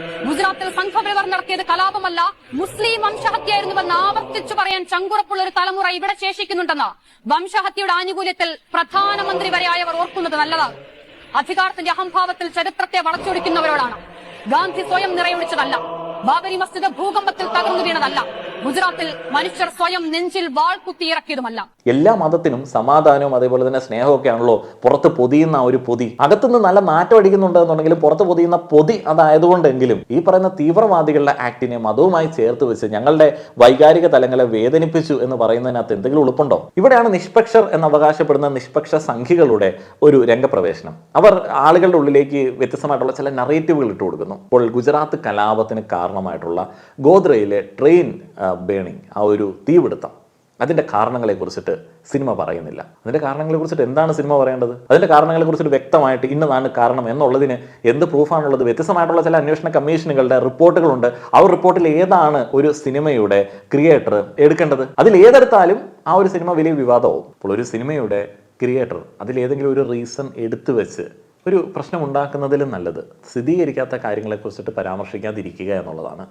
ഗുജറാത്തിൽ സംഘപരിവാർ നടത്തിയത് കലാപമല്ല. മുസ്ലിം വംശഹത്യയായിരുന്നുവെന്ന് ആവർത്തിച്ചു പറയാൻ ചങ്കുറപ്പുള്ള ഒരു തലമുറ ഇവിടെ ശേഷിക്കുന്നുണ്ടെന്ന് വംശഹത്യയുടെ ആനുകൂല്യത്തിൽ പ്രധാനമന്ത്രി വരെ ആയവർ ഓർക്കുന്നത് നല്ലതാണ്. അധികാരത്തിന്റെ അഹംഭാവത്തിൽ ചരിത്രത്തെ വളച്ചൊടിക്കുന്നവരോടാണ്. ഗാന്ധി സ്വയം നിറയൊഴിച്ചതല്ല ബാബരി മസ്ജിദ് ഭൂകമ്പത്തിൽ തകർന്നു വീണതല്ല. ഗുജറാത്തിൽ മനുഷ്യർ സ്വയം നെഞ്ചിൽ വാൾ കുത്തിയിറക്കിയതുമല്ല എല്ലാ മതത്തിനും സമാധാനവും അതേപോലെ തന്നെ സ്നേഹമൊക്കെ ആണല്ലോ പുറത്ത് പൊതിയുന്ന ഒരു പൊതി. അകത്തുനിന്ന് നല്ല നാറ്റം അടിക്കുന്നുണ്ട് എന്നുണ്ടെങ്കിലും പുറത്ത് പൊതിയുന്ന പൊതി അതായതുകൊണ്ടെങ്കിലും ഈ പറയുന്ന തീവ്രവാദികളുടെ ആക്ടിനെ മതവുമായി ചേർത്ത് വെച്ച് ഞങ്ങളുടെ വൈകാരിക തലങ്ങളെ വേദനിപ്പിച്ചു എന്ന് പറയുന്നതിനകത്ത് എന്തെങ്കിലും ഉളുപ്പുണ്ടോ? ഇവിടെയാണ് നിഷ്പക്ഷർ എന്ന് അവകാശപ്പെടുന്ന നിഷ്പക്ഷ സംഖ്യകളുടെ ഒരു രംഗപ്രവേശനം. അവർ ആളുകളുടെ ഉള്ളിലേക്ക് വ്യത്യസ്തമായിട്ടുള്ള ചില നറേറ്റീവുകൾ ഇട്ട് കൊടുക്കുന്നു അപ്പോൾ ഗുജറാത്ത് കലാപത്തിന് കാരണമായിട്ടുള്ള ഗോദ്രയിലെ ട്രെയിൻ ബേണിംഗ് ആ ഒരു തീപിടുത്തം. അതിന്റെ കാരണങ്ങളെ കുറിച്ചിട്ട് സിനിമ പറയുന്നില്ല. അതിന്റെ കാരണങ്ങളെ കുറിച്ചിട്ട് എന്താണ് സിനിമ പറയേണ്ടത്? അതിന്റെ കാരണങ്ങളെ കുറിച്ചിട്ട് വ്യക്തമായിട്ട് ഇന്നതാണ് കാരണം എന്നുള്ളതിന് എന്ത് പ്രൂഫാണുള്ളത്? വ്യത്യസ്തമായിട്ടുള്ള ചില അന്വേഷണ കമ്മീഷനുകളുടെ റിപ്പോർട്ടുകളുണ്ട്. ആ റിപ്പോർട്ടിൽ ഏതാണ് ഒരു സിനിമയുടെ ക്രിയേറ്റർ എടുക്കേണ്ടത്? അതിൽ ഏതെടുത്താലും ആ ഒരു സിനിമ വലിയ വിവാദമാവും. അപ്പോൾ ഒരു സിനിമയുടെ ക്രിയേറ്റർ അതിലേതെങ്കിലും ഒരു റീസൺ എടുത്തു വെച്ച് ഒരു പ്രശ്നം ഉണ്ടാക്കുന്നതിലും നല്ലത്. സ്ഥിരീകരിക്കാത്ത കാര്യങ്ങളെക്കുറിച്ചിട്ട് പരാമർശിക്കാതിരിക്കുക എന്നുള്ളതാണ്.